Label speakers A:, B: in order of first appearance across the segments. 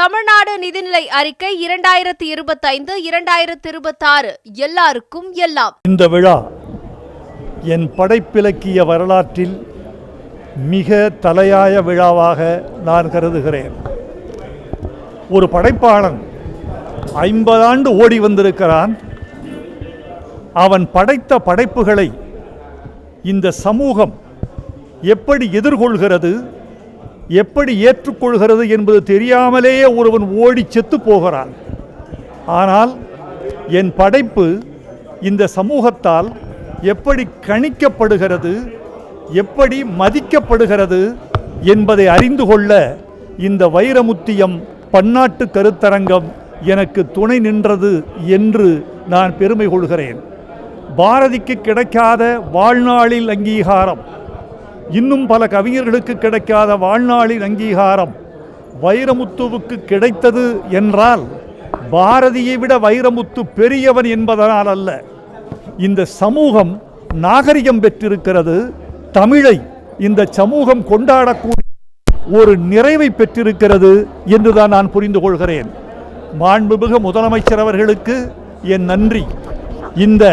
A: தமிழ்நாடு நிதிநிலை அறிக்கை இரண்டாயிரத்தி இருபத்தைந்து இரண்டாயிரத்தி இருபத்தாறு. எல்லாருக்கும் எல்லாம்.
B: இந்த விழா என் படைப்பிலக்கிய வரலாற்றில் மிக தலையாய விழாவாக நான் கருதுகிறேன். ஒரு படைப்பாளன் ஐம்பது ஆண்டு ஓடி வந்திருக்கிறான். அவன் படைத்த படைப்புகளை இந்த சமூகம் எப்படி எதிர்கொள்கிறது எப்படி ஏற்றுக்கொள்கிறது என்பது தெரியாமலேயே ஒருவன் ஓடி செத்து போகிறான். ஆனால் என் படைப்பு இந்த சமூகத்தால் எப்படி கணிக்கப்படுகிறது எப்படி மதிக்கப்படுகிறது என்பதை அறிந்து கொள்ள இந்த வைரமுத்தியம் பன்னாட்டு கருத்தரங்கம் எனக்கு துணை நின்றது என்று நான் பெருமை கொள்கிறேன். பாரதிக்கு கிடைக்காத வாழ்நாளில் அங்கீகாரம். இன்னும் பல கவிஞர்களுக்கு கிடைக்காத வாழ்நாளின் அங்கீகாரம் வைரமுத்துவுக்கு கிடைத்தது என்றால் பாரதியை விட வைரமுத்து பெரியவன் என்பதனால் அல்ல. இந்த சமூகம் நாகரிகம் பெற்றிருக்கிறது. தமிழை இந்த சமூகம் கொண்டாடக்கூடிய ஒரு நிறைவை பெற்றிருக்கிறது என்றுதான் நான் புரிந்து கொள்கிறேன். மாண்புமிகு முதலமைச்சர் அவர்களுக்கு என் நன்றி. இந்த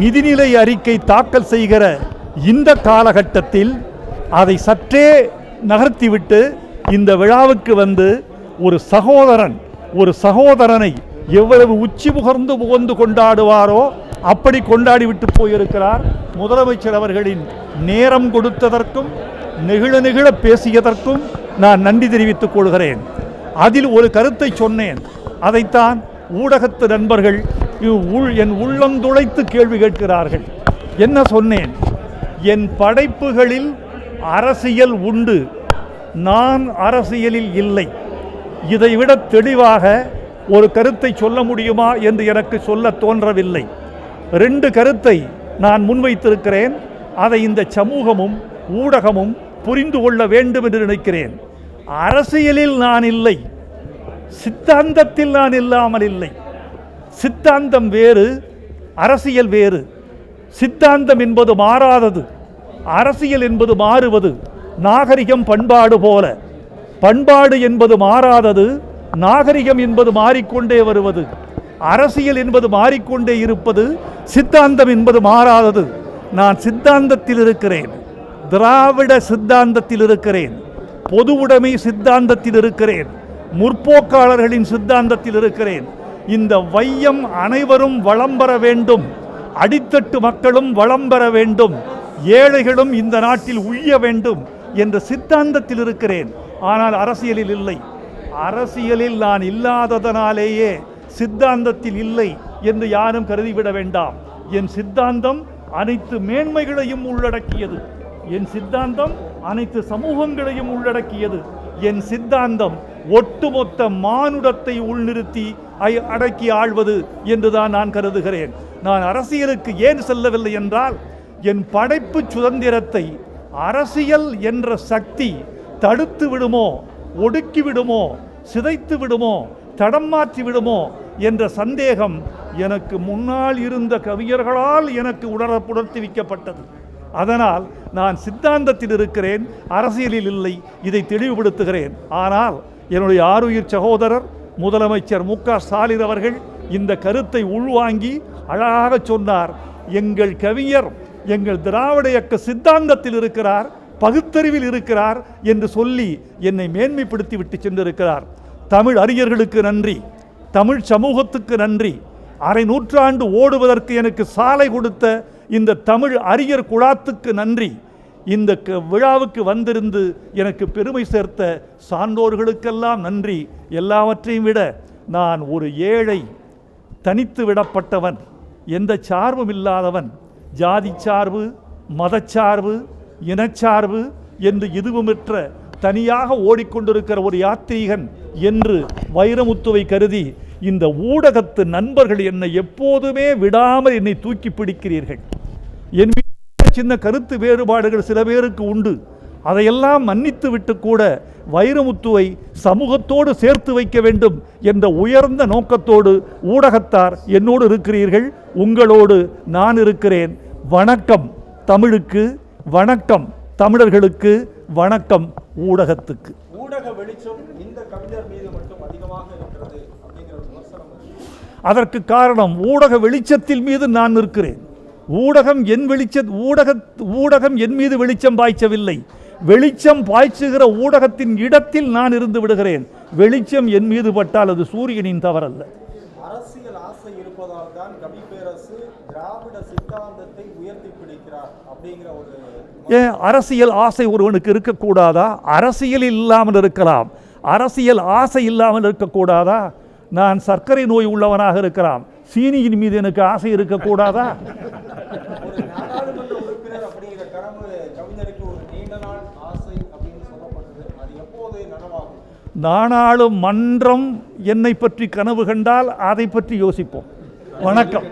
B: நிதிநிலை அறிக்கை தாக்கல் செய்கிற இந்த காலகட்டத்தில் அதை சற்றே நகர்த்திவிட்டு இந்த விழாவுக்கு வந்து ஒரு சகோதரன் ஒரு சகோதரனை எவ்வளவு உச்சி முகர்ந்து புகழ்ந்து கொண்டாடுவாரோ அப்படி கொண்டாடிவிட்டு போயிருக்கிறார் முதலமைச்சர் அவர்களின் நேரம் கொடுத்ததற்கும் நெகிழ நெகிழ பேசியதற்கும் நான் நன்றி தெரிவித்துக் கொள்கிறேன். அதில் ஒரு கருத்தை சொன்னேன். அதைத்தான் ஊடகத்து நண்பர்கள் இவ் உள் என் உள்ளந்துளைத்து கேள்வி கேட்கிறார்கள். என்ன சொன்னேன்? என் படைப்புகளில் அரசியல் உண்டு. நான் அரசியலில் இல்லை. இதைவிட தெளிவாக ஒரு கருத்தை சொல்ல முடியுமா என்று எனக்கு சொல்ல தோன்றவில்லை. ரெண்டு கருத்தை நான் முன்வைத்திருக்கிறேன். அதை இந்த சமூகமும் ஊடகமும் புரிந்து கொள்ள வேண்டும் என்று நினைக்கிறேன். அரசியலில் நான் இல்லை. சித்தாந்தத்தில் நான் இல்லாமல் இல்லை. சித்தாந்தம் வேறு அரசியல் வேறு. சித்தாந்தம் என்பது மாறாதது. அரசியல் என்பது மாறுவது. நாகரிகம் பண்பாடு போல. பண்பாடு என்பது மாறாதது நாகரிகம் என்பது மாறிக்கொண்டே வருவது. அரசியல் என்பது மாறிக்கொண்டே இருப்பது சித்தாந்தம் என்பது மாறாதது. நான் சித்தாந்தத்தில் இருக்கிறேன். திராவிட சித்தாந்தத்தில் இருக்கிறேன். பொது உடைமை சித்தாந்தத்தில் இருக்கிறேன். முற்போக்காளர்களின் சித்தாந்தத்தில் இருக்கிறேன். இந்த வையம் அனைவரும் வளம் பெற வேண்டும். அடித்தட்டு மக்களும் வளம் பெற வேண்டும். ஏழைகளும் இந்த நாட்டில் உய்ய வேண்டும் என்ற சித்தாந்தத்தில் இருக்கிறேன். ஆனால் அரசியலில் இல்லை. அரசியலில் நான் இல்லாததனாலேயே சித்தாந்தத்தில் இல்லை என்று யாரும் கருதிவிட வேண்டாம். என் சித்தாந்தம் அனைத்து மேன்மைகளையும் உள்ளடக்கியது. என் சித்தாந்தம் அனைத்து சமூகங்களையும் உள்ளடக்கியது. என் சித்தாந்தம் ஒட்டுமொத்த மானுடத்தை உள்நிறுத்தி அடக்கி ஆள்வது என்றுதான் நான் கருதுகிறேன். நான் அரசியலுக்கு ஏன் செல்லவில்லை என்றால் என் படைப்பு சுதந்திரத்தை அரசியல் என்ற சக்தி தடுத்து விடுமோ ஒடுக்கி விடுமோ சிதைத்து விடுமோ தடம் மாற்றி விடுமோ என்ற சந்தேகம் எனக்கு முன்னால் இருந்த கவிஞர்களால் எனக்கு உணர புணர்த்துவிக்கப்பட்டது அதனால் நான் சித்தாந்தத்தில் இருக்கிறேன் அரசியலில் இல்லை இதை தெளிவுபடுத்துகிறேன். ஆனால் என்னுடைய ஆருயிர் சகோதரர் முதலமைச்சர் மு க ஸ்டாலின் அவர்கள் இந்த கருத்தை உள்வாங்கி அழகாக சொன்னார். எங்கள் கவிஞர் எங்கள் திராவிட இயக்க சித்தாந்தத்தில் இருக்கிறார் பகுத்தறிவில் இருக்கிறார் என்று சொல்லி என்னை மேன்மைப்படுத்தி விட்டு சென்றிருக்கிறார். தமிழ் அறிஞர்களுக்கு நன்றி. தமிழ் சமூகத்துக்கு நன்றி. அரை நூற்றாண்டு ஓடுவதற்கு எனக்கு சாலை கொடுத்த இந்த தமிழ் அறிஞர் குழாத்துக்கு நன்றி. இந்த க- விழாவுக்கு வந்திருந்து எனக்கு பெருமை சேர்த்த சான்றோர்களுக்கெல்லாம் நன்றி. எல்லாவற்றையும் விட நான் ஒரு ஏழை தனித்து விடப்பட்டவன். எந்த சார்பும் இல்லாதவன் ஜாதி சார்பு மதச்சார்பு இனச்சார்பு என்று இதுவுமற்ற தனியாக ஓடிக்கொண்டிருக்கிற ஒரு யாத்ரீகன் என்று வைரமுத்துவை கருதி இந்த ஊடகத்து நண்பர்கள் என்னை எப்போதுமே விடாமல் என்னை தூக்கி பிடிக்கிறீர்கள். என் சின்ன கருத்து வேறுபாடுகள் சில பேருக்கு உண்டு. அதையெல்லாம் மன்னித்து விட்டு கூட வைரமுத்துவை சமூகத்தோடு சேர்த்து வைக்க வேண்டும் என்ற உயர்ந்த நோக்கத்தோடு ஊடகத்தார் என்னோடு இருக்கிறீர்கள். உங்களோடு நான் இருக்கிறேன். வணக்கம் தமிழுக்கு வணக்கம் தமிழர்களுக்கு வணக்கம் ஊடகத்துக்கு.
C: ஊடக வெளிச்சம் இந்த கவிஞர் மீது மட்டும் அதிகமாக இருக்கிறது.
B: அதற்கு காரணம் ஊடக வெளிச்சத்தில் மீது நான் நிற்கிறேன். ஊடகம் என் வெளிச்ச ஊடக ஊடகம் என் மீது வெளிச்சம் பாய்ச்சவில்லை. வெளிச்சம் பாய்ச்சுகிற ஊடகத்தின் இடத்தில் நான் இருந்து விடுகிறேன். வெளிச்சம் என் மீது பட்டால் அது சூரியனின் தவறல்ல.
C: அரசியல் ஆசை இருப்பதால் தான் கவி பேரரசு திராவிட சித்தாந்தத்தை உயர்த்தி பிடிக்கிறார் அப்படிங்கிற ஒரு
B: ஏன் அரசியல் ஆசை ஒருவனுக்கு இருக்கக்கூடாதா? அரசியல் இல்லாமல் இருக்கலாம். அரசியல் ஆசை இல்லாமல் இருக்கக்கூடாதா? நான் சர்க்கரை நோய் உள்ளவனாக இருக்கலாம் சீனியின் மீது எனக்கு ஆசை இருக்கக்கூடாதா? நானாளும் மன்றம் என்னை பற்றி கனவு கண்டால் அதை பற்றி யோசிப்போம். வணக்கம்.